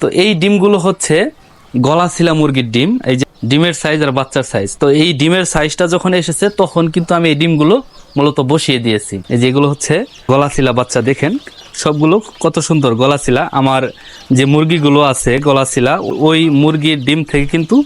তো এই ডিমগুলো হচ্ছে গলাশিলা মুরগির ডিম, এই যে ডিমের সাইজ আর বাচ্চার সাইজ তো এই ডিমের সাইজটা যখন এসেছে, তখন কিন্তু আমি এই ডিমগুলো মূলত বসিয়ে দিয়েছি। এই যেগুলো হচ্ছে গলাশিলা বাচ্চা, দেখেন সবগুলো কত সুন্দর গলাশিলা। আমার যে মুরগিগুলো আছে গলাশিলা, ওই মুরগির ডিম থেকে কিন্তু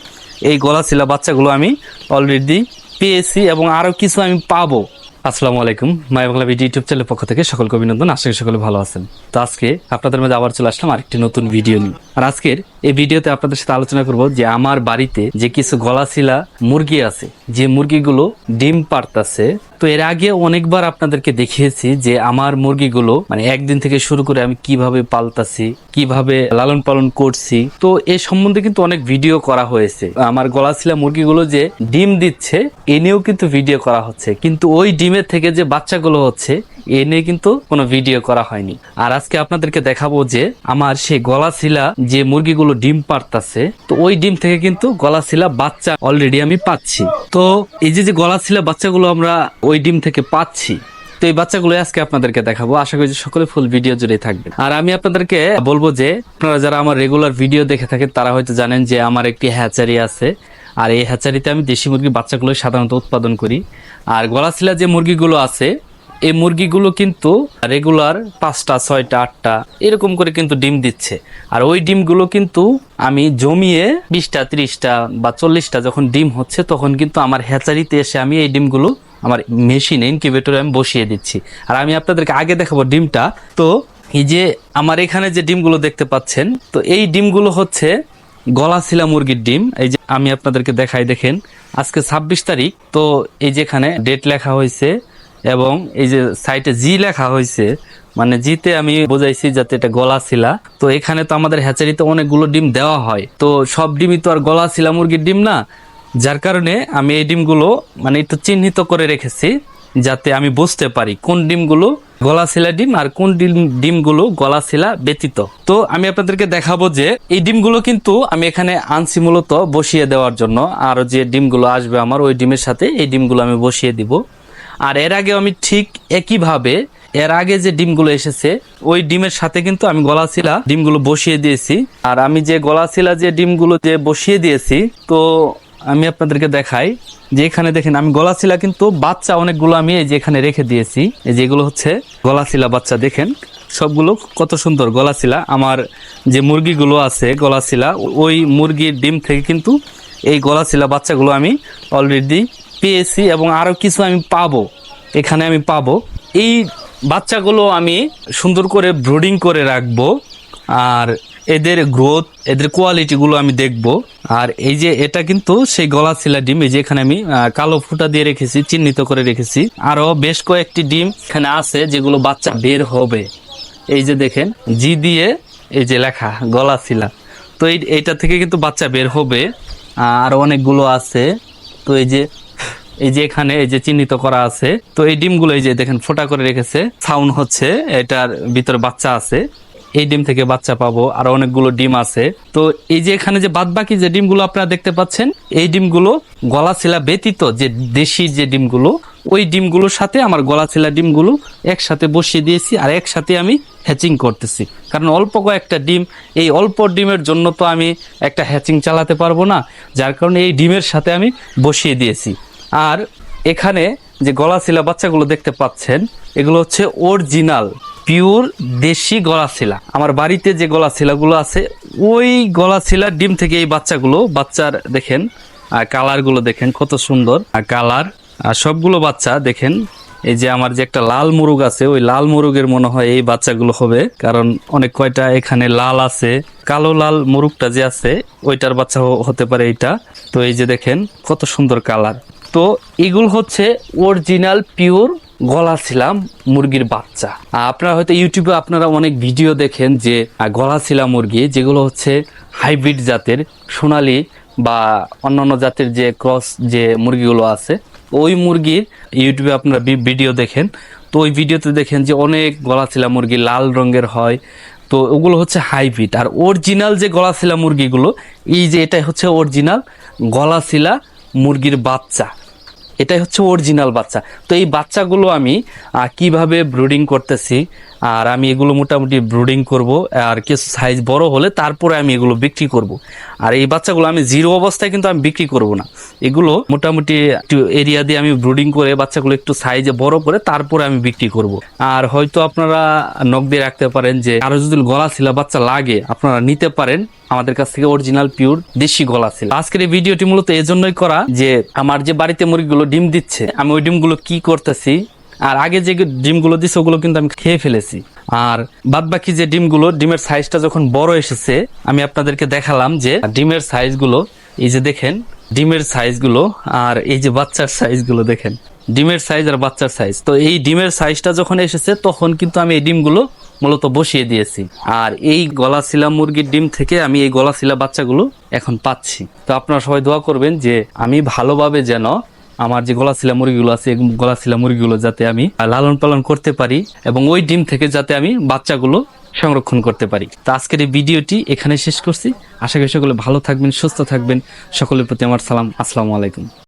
এই গলা গলাশিলা বাচ্চাগুলো আমি অলরেডি পেয়েছি এবং আরও কিছু আমি পাবো। আসসালামু আলাইকুম। মাই বাংলা ভিডিও ইউটিউব চ্যানেলের পক্ষ থেকে সকলকে অভিনন্দন। আশা করি সকলে ভালো আছেন। তো আজকে আপনাদের মধ্যে আবার চলে আসলাম আরেকটি নতুন ভিডিও নিয়ে। আর আজকের এই ভিডিওতে আপনাদের সাথে আলোচনা করব যে আমার বাড়িতে যে কিছু গলাশিলা মুরগি আছে, যে মুরগিগুলো ডিম পারতাছে। তো এর আগে অনেকবার আপনাদেরকে দেখিয়েছি যে আমার মুরগিগুলো মানে একদিন থেকে শুরু করে আমি কীভাবে পালতাছি, কীভাবে লালন পালন করছি। তো এই সম্বন্ধে কিন্তু অনেক ভিডিও করা হয়েছে। আমার গলাশিলা মুরগিগুলো যে ডিম দিচ্ছে, এ নিয়েও কিন্তু ভিডিও করা হচ্ছে। কিন্তু ওই ডিমের থেকে যে বাচ্চাগুলো হচ্ছে, এ নিয়ে কিন্তু কোনো ভিডিও করা হয়নি। আর আজকে আপনাদেরকে দেখাবো যে আমার সেই গলাশিলা যে মুরগিগুলো ডিম পারতাছে, তো ওই ডিম থেকে কিন্তু গলাশিলা বাচ্চা অলরেডি আমি পাচ্ছি। তো এই যে যে গলাশিলা বাচ্চাগুলো আমরা ওই ডিম থেকে পাচ্ছি, তো এই বাচ্চাগুলো আজকে আপনাদেরকে দেখাবো। আশা করি সকলে ফুল ভিডিও জুড়ে থাকবে আর আমি আপনাদেরকে বলব যে, আপনারা যারা আমার রেগুলার ভিডিও দেখে থাকেন, তারা হয়তো জানেন যে আমার একটি হ্যাচারি আছে। আর এই হ্যাচারিতে আমি দেশি মুরগির বাচ্চাগুলো সাধারণত উৎপাদন করি। আর গলাশিলা যে মুরগিগুলো আছে, এই মুরগিগুলো কিন্তু রেগুলার পাঁচটা, ছয়টা, আটটা এরকম করে কিন্তু ডিম দিচ্ছে। আর ওই ডিমগুলো কিন্তু আমি জমিয়ে বিশটা, ত্রিশটা বা চল্লিশটা যখন ডিম হচ্ছে, তখন কিন্তু আমার হ্যাচারিতে এসে আমি এই ডিমগুলো আমার মেশিনে ইনকিউবেটরে আমি বসিয়ে দিচ্ছি। আর আমি আপনাদেরকে আগে দেখাবো ডিমটা। তো এই যে আমার এখানে যে ডিমগুলো দেখতে পাচ্ছেন, তো এই ডিমগুলো হচ্ছে গলাশিলা মুরগির ডিম। এই যে আমি আপনাদেরকে দেখাই, দেখেন। আজকে ছাব্বিশ তারিখ, তো এই যেখানে ডেট লেখা হয়েছে এবং এই যে সাইটে জি লেখা হয়েছে মানে জিতে আমি বোঝাইছি যাতে এটা গলা ছিলা তো এখানে তো আমাদের হ্যাচারিতে অনেকগুলো ডিম দেওয়া হয়। তো সব ডিমই তো আর গলা ছিলা মুরগির ডিম না। যার কারণে আমি এই ডিমগুলো মানে একটু চিহ্নিত করে রেখেছি, যাতে আমি বুঝতে পারি কোন ডিমগুলো গলা শিলা ডিম আর কোন ডিম, ডিমগুলো গলা শিলা ব্যতীত। তো আমি আপনাদেরকে দেখাবো যে এই ডিমগুলো কিন্তু আমি এখানে আনছি মূলত বসিয়ে দেওয়ার জন্য। আর যে ডিমগুলো আসবে আমার, ওই ডিমের সাথে এই ডিমগুলো আমি বসিয়ে দিব। আর এর আগে আমি ঠিক একইভাবে এর আগে যে ডিমগুলো এসেছে, ওই ডিমের সাথে কিন্তু আমি গলাশিলা ডিমগুলো বসিয়ে দিয়েছি। আর আমি যে গলাশিলা যে ডিমগুলো যে বসিয়ে দিয়েছি, তো আমি আপনাদেরকে দেখাই যে এখানে দেখেন, আমি গলাশিলা কিন্তু বাচ্চা অনেকগুলো আমি এই যে এখানে রেখে দিয়েছি। এই যেগুলো হচ্ছে গলাশিলা বাচ্চা, দেখেন সবগুলো কত সুন্দর গলাশিলা। আমার যে মুরগিগুলো আছে গলাশিলা, ওই মুরগির ডিম থেকে কিন্তু এই গলাশিলা বাচ্চাগুলো আমি অলরেডি পেয়েছি এবং আরও কিছু আমি পাবো, এখানে আমি পাবো। এই বাচ্চাগুলো আমি সুন্দর করে ব্রুডিং করে রাখব, আর এদের গ্রোথ এদের কোয়ালিটিগুলো আমি দেখব। আর এই যে এটা কিন্তু সেই গলা ছিলা ডিম, এই যে এখানে আমি কালো ফুটা দিয়ে রেখেছি, চিহ্নিত করে রেখেছি। আরও বেশ কয়েকটি ডিম এখানে আছে যেগুলো বাচ্চা বের হবে। এই যে দেখেন, জি দিয়ে এই যে লেখা গলা ছিলা তো এই, এইটা থেকে কিন্তু বাচ্চা বের হবে। আর অনেকগুলো আছে। তো এই যে এই যে এখানে এই যে চিহ্নিত করা আছে। তো এই ডিমগুলো এই যে দেখেন, ফোটা করে রেখেছে। সাউন্ড হচ্ছে, এটার ভিতরে বাচ্চা আছে। এই ডিম থেকে বাচ্চা পাবো, আর অনেকগুলো ডিম আছে। তো এই যে এখানে যে বাদ বাকি যে ডিমগুলো আপনারা দেখতে পাচ্ছেন, এই ডিমগুলো গলা ছিলা ব্যতীত যে দেশি যে ডিমগুলো, ওই ডিমগুলোর সাথে আমার গলা ছিলা ডিমগুলো একসাথে বসিয়ে দিয়েছি আর একসাথে আমি হ্যাচিং করতেছি। কারণ অল্প কয়েকটা ডিম, এই অল্প ডিমের জন্য তো আমি একটা হ্যাচিং চালাতে পারব না, যার কারণে এই ডিমের সাথে আমি বসিয়ে দিয়েছি। আর এখানে যে গলাশিলা বাচ্চাগুলো দেখতে পাচ্ছেন, এগুলো হচ্ছে অরিজিনাল পিওর দেশি গলাশিলা। আমার বাড়িতে যে গলাশিলাগুলো আছে, ওই গলাশিলার ডিম থেকে এই বাচ্চাগুলো, বাচ্চার দেখেন আর কালারগুলো দেখেন কত সুন্দর, আর কালার, আর সবগুলো বাচ্চা দেখেন, এই যে আমার যে একটা লাল মুরুগ আছে, ওই লাল মুরুগের মনে হয় এই বাচ্চাগুলো হবে, কারণ অনেক কয়টা এখানে লাল আছে, কালো লাল মুরুগটা যে আছে, ওইটার বাচ্চা হতে পারে এইটা। তো এই যে দেখেন, কত সুন্দর কালার। তো এগুলো হচ্ছে অরিজিনাল পিওর গলা ছিলাম মুরগির বাচ্চা। আপনারা হয়তো ইউটিউবে আপনারা অনেক ভিডিও দেখেন যে গলা ছিলা মুরগি, যেগুলো হচ্ছে হাইব্রিড জাতের, সোনালি বা অন্যান্য জাতের যে ক্রস যে মুরগিগুলো আছে, ওই মুরগির ইউটিউবে আপনারা ভিডিও দেখেন। তো ওই ভিডিওতে দেখেন যে অনেক গলাছিলা মুরগি লাল রঙের হয়। তো ওগুলো হচ্ছে হাইব্রিড। আর অরিজিনাল যে গলাছিলা মুরগিগুলো, এই যে এটাই হচ্ছে অরিজিনাল গলাছিলা মুরগির বাচ্চা। এটাই হচ্ছে অরিজিনাল বাচ্চা। তো এই বাচ্চাগুলো আমি কীভাবে ব্রুডিং করতেছি, আর আমি এগুলো মোটামুটি ব্রুডিং করব, আর কিছু সাইজ বড় হলে তারপরে আমি এগুলো বিক্রি করব। আর এই বাচ্চাগুলো আমি জিরো অবস্থায় কিন্তু আমি বিক্রি করব না। এগুলো মোটামুটি একটু এরিয়া দিয়ে আমি ব্রুডিং করে বাচ্চাগুলো একটু সাইজে বড় করে তারপরে আমি বিক্রি করব। আর হয়তো আপনারা নখ দিয়ে রাখতে পারেন যে, আরও যদি গলা ছিলা বাচ্চা লাগে, আপনারা নিতে পারেন। আমাদের কাছ থেকে অরিজিনাল পিওর দেশি গলা ছিল। আজকের এই ভিডিওটি মূলত এই জন্যই করা যে, আমার যে বাড়িতে মুরগিগুলো ডিম দিচ্ছে, আমি ওই ডিমগুলো কি করতেছি, আর আগে যে ডিমগুলো দিচ্ছে ওগুলো কিন্তু আমি খেয়ে ফেলেছি। আর বাদ বাকি যে ডিমগুলো, ডিমের সাইজটা যখন বড় এসেছে, আমি আপনাদেরকে দেখালাম যে, ডিমের সাইজগুলো এই যে দেখেন, ডিমের সাইজগুলো আর এই যে বাচ্চার সাইজগুলো দেখেন, ডিমের সাইজ আর বাচ্চার সাইজ তো এই ডিমের সাইজটা যখন এসেছে, তখন কিন্তু আমি এই ডিমগুলো মূলত বসিয়ে দিয়েছি। আর এই গলাশিলা মুরগির ডিম থেকে আমি এই গলাশিলা বাচ্চাগুলো এখন পাচ্ছি। তো আপনারা সবাই দোয়া করবেন যে আমি ভালোভাবে যেন আমার যে গলাশিলা মুরগিগুলো আছে গলাশিলা মুরগিগুলো যাতে আমি লালন পালন করতে পারি এবং ওই ডিম থেকে যাতে আমি বাচ্চাগুলো সংরক্ষণ করতে পারি। তো আজকের এই ভিডিওটি এখানে শেষ করছি। আশা করি সকলে ভালো থাকবেন, সুস্থ থাকবেন। সকলের প্রতি আমার সালাম। আসসালামু আলাইকুম।